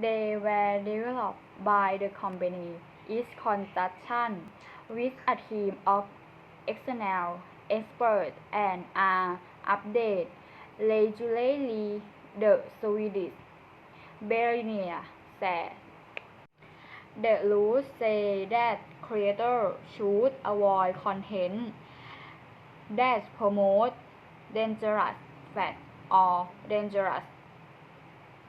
They were developed by the company in conjunction with a team of external experts and are updated regularly, the Swedish Berliner said. The rules say that creators should avoid content that promotes dangerous facts or dangerous,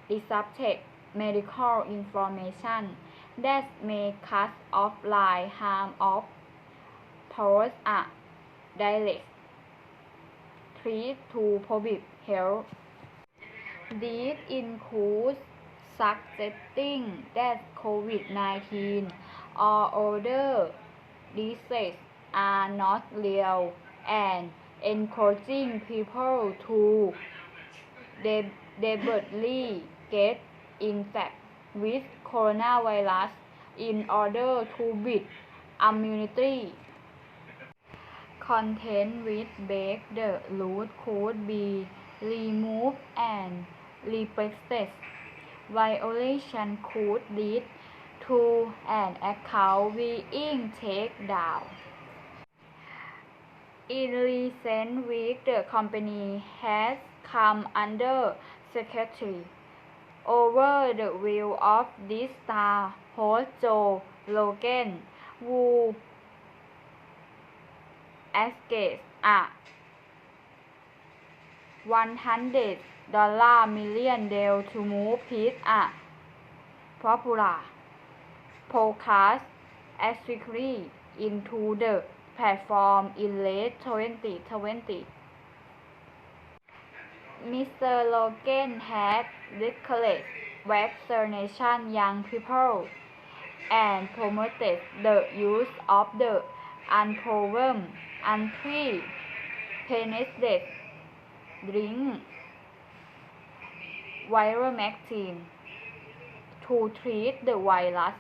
deceptive medical information that may cause offline harm or pose a direct threat to public health. This includes suggesting that COVID-19 or other diseases are not real and encouraging people to deliberately get infected with coronavirus in order to build immunity. Content with breaks the rules could be removed and replaced. Violation could lead to an account being taken down. In recent weeks, the company has come under scrutiny over the will of this star host Joe Rogan, who escaped a $100 million deal to move his a popular podcast exclusively into the platform in late 2020. Mr. Logan had encouraged vaccination young people and promoted the use of the unproven anti-penicillin drink Ivermectin to treat the virus.